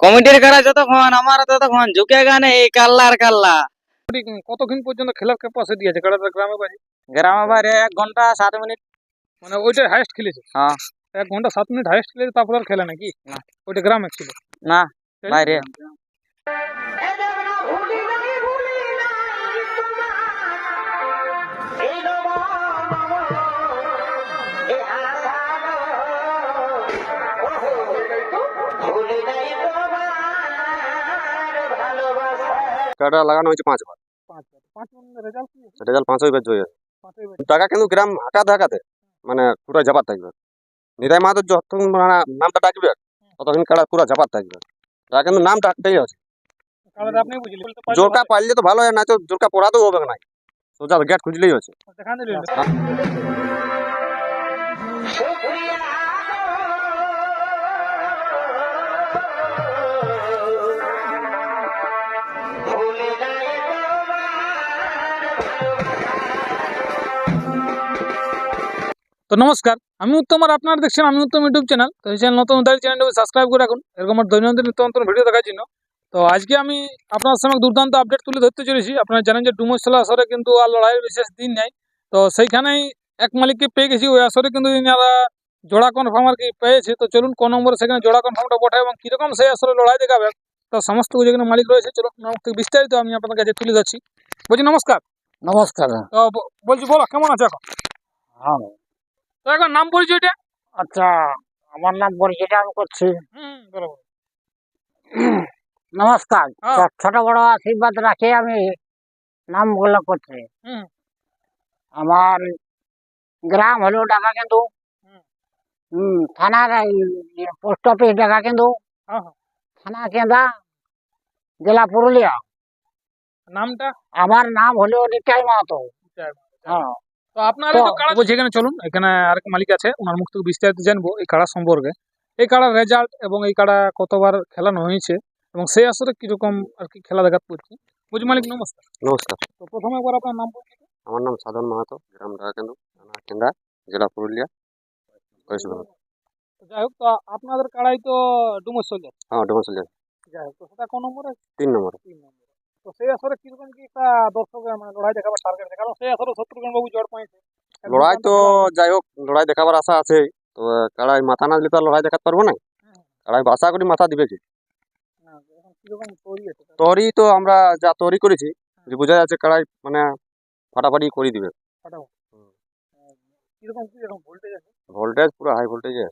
কমিটির কারা যতক্ষণ আমার ততক্ষণ ঝুঁকেগা নেই কাল্লার কাল্লা। কতক্ষণ পর্যন্ত খেলার ক্যাপাসিটি আছে কাড়াটা গ্রামে বাড়ি? গ্রামে বাইরে এক ঘণ্টা সাত মিনিট। মানে ওইটা হাইস্ট খেলেছে? হ্যাঁ। এক ঘণ্টা সাত মিনিট হাইস্ট খেলেছে তারপর আর খেলে নাকি না। ওইটা গ্রামে ছিল? না? বাইরে। টাকাটা লাগানো হয়েছে পাঁচবার। রেজাল্ট পাঁচই ব্যাচ হয়ে টাকা কিন্তু গ্রাম হাঁকাতে হাঁকাতে মানে পুরা জাপার থাকবে। নিতাই মাহাতোর যতক্ষণ মানে নামটা ডাকবে ততক্ষণ কাড়া পুরো জাপার থাকবে। তারা কিন্তু নাম ডাকতেই আছে। জোরকা পাইলে তো ভালো হয় না তো জোরকা পড়াতেও হবে না। সোজা গেট খুঁজলেই হচ্ছে তো নমস্কার আমি উত্তম আর আপনারা দেখছেন আমি উত্তম ইউটিউব চ্যানেল তো এই চ্যানেল নতুন তাই চ্যানেলটাকে সাবস্ক্রাইব করে রাখুন। এরকম আমার দৈনন্দিন নিত্য নতুন ভিডিও দেখার জন্য। তো আজকে আমি আপনার সঙ্গে দুর্দান্ত আপডেট তুলে ধরতে চলেছি। আপনারা জানেন যে ডুমসলা আসরে কিন্তু আর লড়াইয়ের বিশেষ দিন নেই। তো সেইখানেই এক মালিককে পেয়ে গেছি। ওই আসরে কিন্তু ইনারা জোড়া কনফার্ম আর কি পেয়েছে। তো চলুন কোন নম্বরে সেখানে জোড়া কনফার্মটা বটে এবং কীরকম সেই আসরে লড়াই দেখাবে তো সমস্ত যেখানে মালিক রয়েছে। চলুন বিস্তারিত আমি আপনার কাছে তুলে ধরছি। বলছি নমস্কার। নমস্কার। তো বলছি বলো কেমন আছে এখন? হ্যাঁ তো নাম পরিচয়টা? আচ্ছা আমার নাম পরিচয়টা আমি করছি। হুম বলো। নমস্কার। হ্যাঁ। ছোট বড় আশীর্বাদ রাখে আমি নামগুলো করছি আমার গ্রাম হলো ঢাকা কিন্তু হুম। হুম থানার পোস্ট অফিস ঢাকা কিন্তু হ্যাঁ হ্যাঁ। থানা কেন্দা জেলা পুরুলিয়া। নামটা? আমার নাম হলো নিতাই মাহাতো। হ্যাঁ। তো আপনার তো- তো কাড়া বলছি এখানে চলুন এখানে আরেক মালিক আছে ওনার মুখ থেকে বিস্তারিত জানব এই কাড়া সম্পর্কে। এই কাড়ার রেজাল্ট এবং এই কাড়া কতবার খেলানো হয়েছে এবং সেই আসরে কীরকম আর কি খেলা দেখাতে পড়ছে বুঝি মালিক নমস্কার। নমস্কার। তো প্রথমে একবার আপনার নাম বলছি আমার নাম সাধন মাহাতো গ্রাম ঢাকাকেন্দু থানা কেন্দা জেলা পুরুলিয়া ওয়েস্ট বেঙ্গল। যাই হোক তো আপনাদের কাড়াই তো ডুমস চলে হ্যাঁ ডোমসলিয়া যাই হোক তো সেটা কোন নম্বরে? তিন নম্বরে। তিন নম্বরে। তো সেই আসরে কীরকম কি একটা দর্শক মানে লড়াই দেখাবার টার্গেট আছে কারণ সেই আসরে শত্রুঘ্ন বাবু জড় পাইছে। লড়াই তো যাই হোক লড়াই দেখাবার আশা আছে তো কাড়াই মাথা না দিলে তো লড়াই দেখাতে পারব না? কাড়াই আশা করি মাথা দিবে কি তৈরি তো আমরা যা তরি করেছি যে বোঝা যাচ্ছে কাড়াই মানে ফাটাফাটি করে দিবে। ভোল্টেজ পুরো হাই ভোল্টেজে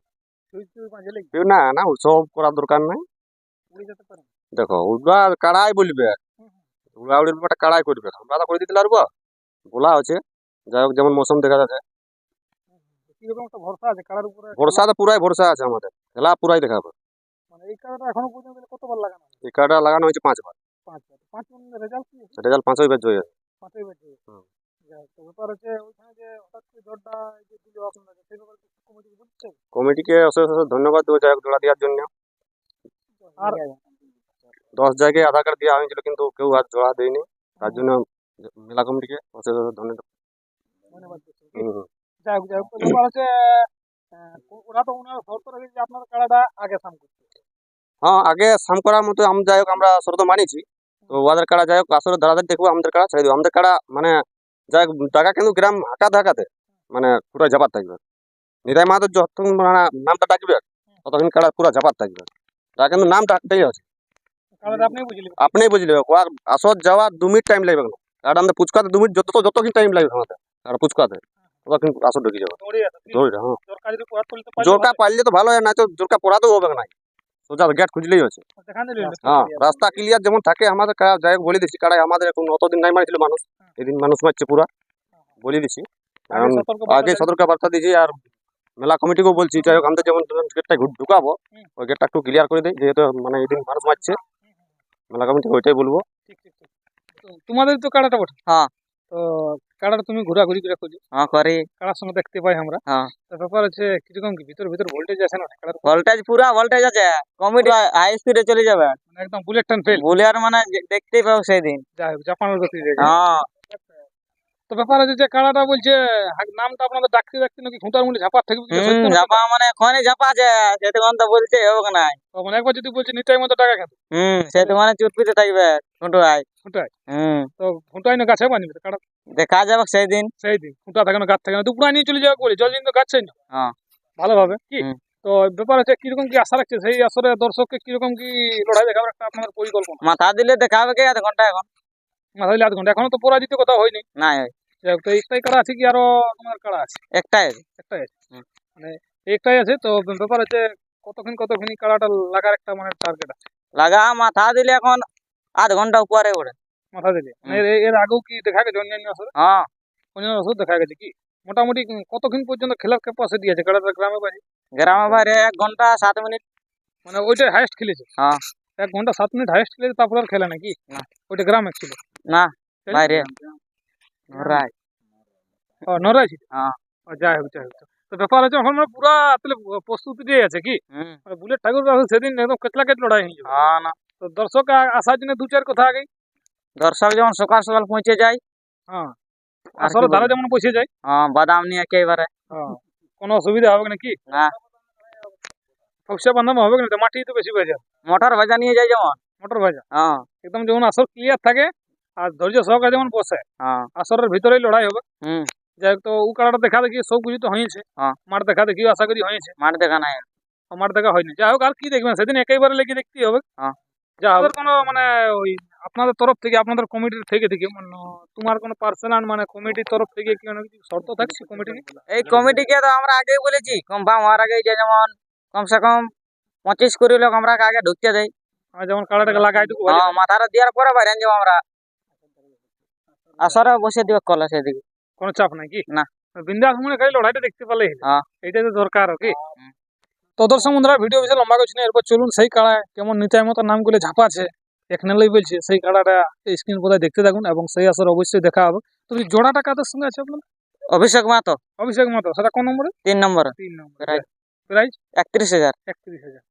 না না সব করার দরকার নাই। দেখো ওগুলা কাড়াই বলবে। গুড়াউড়ির ব্যাপারটা কাড়াই করবে। আমরা তো করে দিতে পারব? গোলা আছে। যাই হোক যেমন মৌসুম দেখা যাচ্ছে। ভরসা তো পুরাই ভরসা আছে আমাদের। খেলা পুরাই দেখাবো। এই কার্ডটা লাগানো হয়েছে? পাঁচবার। রেজাল্ট পাঁচই ব্যাচ হয়ে কমিটিকে অশেষ অশেষ ধন্যবাদ দেবো। জোড়া দেওয়ার জন্য। আর দশ জায়গায় আধার কার্ড দেওয়া হয়েছিল কিন্তু কেউ আর জোড়া দেয়নি। তার জন্য মেলা কমিটিকে ধন্যবাদ। যাই হোক যাই হোক। তো হচ্ছে ওরা তো ওনার যে আপনার কাড়াটা আগে সাম করতে। হ্যাঁ আগে সাম করার মতো আমি যাই হোক আমরা শর্ত মানিছি। তো ওদের কাড়া যাই হোক আসলে দাদাদের দেখব আমাদের কাড়া ছেড়ে দেবো। আমাদের কাড়া মানে যাই হোক টাকা কিন্তু গ্রাম হাঁকা ধাকাতে মানে পুরো ঝাপাত থাকবে। নিতাই মাহাতো যতক্ষণ মানে নামটা ডাকবে ততক্ষণ কাড়া পুরো ঝাপাত থাকবে। টাকা কিন্তু নাম ডাকতেই আছে। আপনি বুঝলি আর আসর যাওয়া দু মিনিট টাইম লাগবে কারণ আমাদের পুচকাতে দু মিনিট যত যতক্ষণ টাইম লাগবে আমাদের। আর পুচকাতে ততক্ষণ আসর ঢুকে যাবে। দৌড়ে হ্যাঁ। পারলে তো ভালো হয় না তো জোরকা পড়াতেও হবে না। সোজা গেট খুঁজলেই হচ্ছে হ্যাঁ রাস্তা ক্লিয়ার যেমন থাকে আমাদের যাই বলে দিচ্ছি কাড়াই আমাদের এখন অতদিন নাই মারছিল মানুষ। এদিন মানুষ মারছে পুরা বলে দিচ্ছি। কারণ আগে সতর্ক বার্তা দিয়েছি আর মেলা কমিটিকেও বলছি যাই হোক আমাদের যেমন গেটটা ঢুকাবো ওই গেটটা একটু ক্লিয়ার করে দেয় যেহেতু মানে এদিন মানুষ মারছে। মেলা কমিটি ওইটাই বলব। ঠিক ঠিক ঠিক। তো তোমাদের তো কাড়াটা বটে? হ্যাঁ। তো কাড়াটা তুমি ঘোরাঘুরি করে খুঁজো। হ্যাঁ করে। কাড়ার সঙ্গে দেখতে পাই আমরা। হ্যাঁ। তো ব্যাপার হচ্ছে কীরকম কি? ভিতর ভিতর ভোল্টেজ আছে না? কাড়ার ভোল্টেজ পুরা ভোল্টেজ আছে। কমিটি হাই স্পিডে চলে যাবে। মানে একদম বুলেট টান ফেল বুলেট মানে দেখতেই পাবো সেই দিন। যাই হোক জাপানের গতি হ্যাঁ। তো ব্যাপার যে কাড়াটা বলছে নামটা আপনাদের ডাকতে ডাকতে নাকি মধ্যে ঝাপার থাকবে? ঝাপা মানে খনে ঝাপা আছে তো বলছে হোক না তো মানে একবার যদি বলছে নিতাই মতো টাকা খেতে। হুম সেটা মানে চুটপিতে থাকবে হুম। তো না গাছে বানিবে কাড়া দেখা যাবে সেই দিন সেই দিন থাকে না গাছ থাকে না দুপুরা নিয়ে চলে যাবে বলে জল দিন তো গাছ চাই না। হ্যাঁ। ভালোভাবে কি? তো ব্যাপার আছে কীরকম কি আশা রাখছে? সেই আসরে দর্শককে কীরকম কি লড়াই দেখাবার একটা আপনাদের পরিকল্পনা। মাথা দিলে দেখাবে কে আধ ঘণ্টা এখন? মাথা দিলে আধ ঘণ্টা এখনও তো পরাজিত কথা হয়নি। না যাই তো একটাই কাড়া আছে কি আরও তোমার কাড়া আছে? একটাই। আছে। একটাই আছে? মানে একটাই আছে তো ব্যাপার হচ্ছে কতক্ষণ কতক্ষণ কাড়াটা লাগার একটা মানে টার্গেট আছে? লাগা মাথা দিলে এখন আধ ঘণ্টা উপরে ওঠে। মাথা দিলে? মানে এর- আগেও কি দেখা গেছে অন্যান্য আসরে হ্যাঁ। অন্যান্য আসর দেখা গেছে কি? মোটামুটি কতক্ষণ পর্যন্ত খেলার ক্যাপাসিটি আছে কাড়াটা গ্রামে বাড়ি? গ্রামে বাইরে এক ঘণ্টা সাত মিনিট। মানে ওইটাই হাইস্ট খেলেছে? হ্যাঁ। এক ঘণ্টা সাত মিনিট হাইস্ট খেলেছে তারপর আর খেলে নাকি না। ওইটা গ্রামে ছিল? না? বাইরে। রায় ও, ছিল হ্যাঁ। ও, যাই হোক যাই হোক তো ব্যাপার হচ্ছে এখন মানে পুরা তাহলে প্রস্তুতি আছে কি বুলেট ঠাকুর সেদিন একদম কেতলা কেট লড়াই হয়ে যাবে হ্যাঁ না তো দর্শক আসার জন্য দু চার কথা আগে দর্শক যেমন সকাল সকাল পৌঁছে যায় হ্যাঁ আসলে বলব? যেমন বসে যায় হ্যাঁ বাদাম নিয়ে একেবারে হ্যাঁ কোনো অসুবিধা হবে নাকি না ফকসা বান্ধানো হবে না মাটি তো বেশি হয়ে যাবে মোটর ভাজা নিয়ে যায় যেমন মোটর ভাজা হ্যাঁ একদম যেমন আসর ক্লিয়ার থাকে আর ধৈর্য সহকারে যেমন বসে হ্যাঁ। আসরের ভিতরেই লড়াই হবে। যাই হোক তো ও কাড়াটা দেখা দেখি সব কিছু তো হয়েছে। হ্যাঁ। মাঠ দেখা দেখি আশা করি হয়েছে। মাঠ দেখা নাই। আমার দেখা হয়নি। যাই হোক আর কি দেখবেন? সেদিন একেবারে লেগে দেখতেই হবে। হ্যাঁ। যা হবে। কোনো মানে ওই আপনাদের তরফ থেকে আপনাদের কমিটির থেকে থেকে মানে তোমার কোনো পার্সোনাল মানে কমিটির তরফ থেকে কি কোনো কিছু শর্ত থাকছে কমিটি এই কমিটিকে তো আমরা আগেই বলেছি। কনফার্ম হওয়ার আগে যে যেমন কমসে কম পঁচিশ কুড়ি লোক আমরা আগে ঢুকতে দেয় যেমন কাড়াটাকে লাগাই মাথাটা দেওয়ার পরে বাইরে যাব আমরা। আসরে বসে দিব কলে সেদিকে কোনো চাপ নাই কি? না। বিন্দাস মনে খালি লড়াইটা দেখতে পারলে হ্যাঁ। এইটাই তো দরকার কি। হুম। তো দর্শক বন্ধুরা ভিডিও বেশি লম্বা করছি না এরপর চলুন সেই কাড়া কেমন নিতাই মতো নামগুলো ঝাপাচ্ছে এখানেই বলছে সেই কাড়াটা স্ক্রিন বোধহয় দেখতে থাকুন এবং সেই আসর অবশ্যই দেখা হবে। তো জোড়াটা কাদের সঙ্গে আছে আপনার অভিষেক মাতো অভিষেক মতো সেটা কোন নম্বরে? তিন নম্বর। তিন নম্বর। প্রাইস। প্রাইস একত্রিশ হাজার। একত্রিশ হাজার।